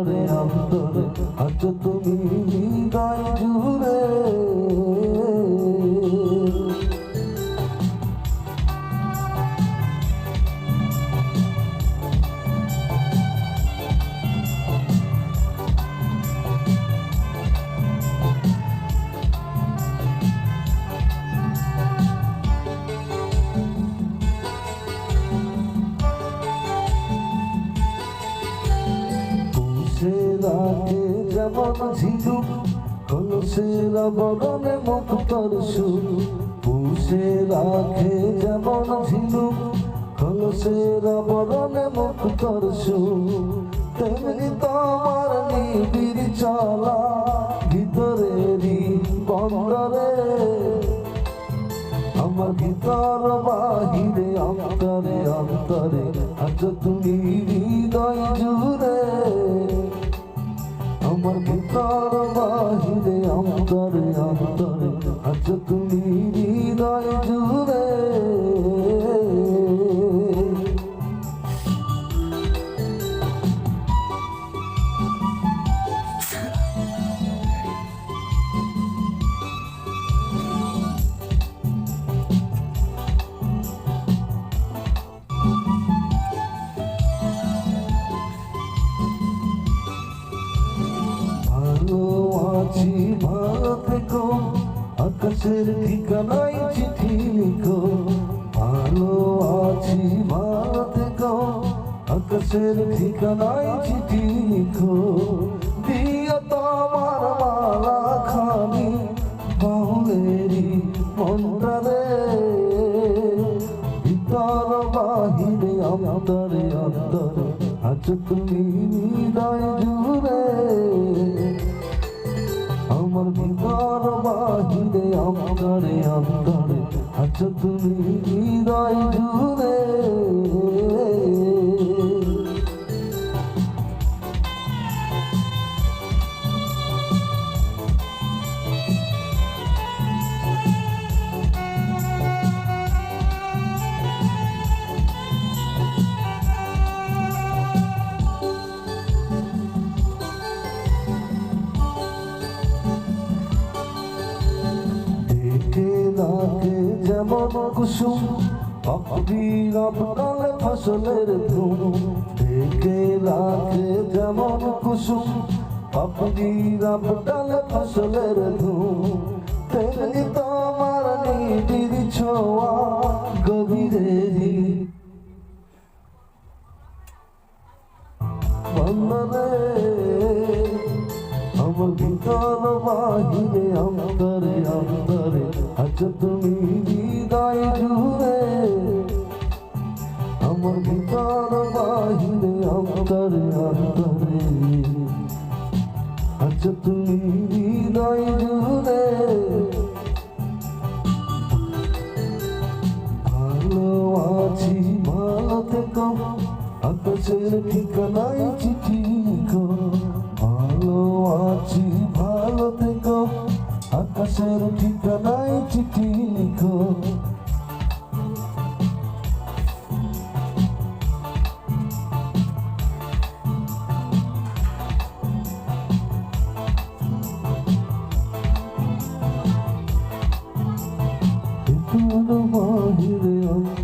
অন্তরে অন্তরে আজ রাখে যেমন ঝিনুক কলসের বরণে মুক্তর সুর পুষে রাখে যেমন ঝিনুক কলসের বরণে মুক্তর সুর তেমনি তোমার নিবিড় চলা ভিতরেরই বন্দরে আমার ভিতর বাহিরে অন্তরে অন্তরে আজ তুমি হৃদয় জুড়ে হৃদয় জুড়ে আকাশের ঠিকানায় চিঠি লিখো ভালো আছি ভালো থেকো আকাশের ঠিকানায় চিঠি লিখো দিও তোমার মালা খানি বাহুলেরই মন্ত্রে ভিতর বাহিরে অন্তরে অন্তরে আজ তুমি হৃদয় অন্তরে অন্তরে আজ তুমি হৃদয় জুড়ে কুসুম অকবির আপনালে ফসলের ধুম দেখে রাখে যেমন কুসুম অকবির আপনালে ফসলের ধুম তেমনি তোমার নিবিড় ছোঁয়া গভীরেরই বন্দরে আমার ভিতর বাহিরে অন্তরে অন্তরে, আজ তুমি ভিতর বাহিরে অন্তরে অন্তরে আজ তুমি হৃদয় জুড়ে ভালো আছি, ভালো থেকো। আকাশের ঠিকানায় চিঠি ভালো আছি, ভালো থেকো। আকাশের ঠিকানায় চিঠি লিখো। yolu bahir yandı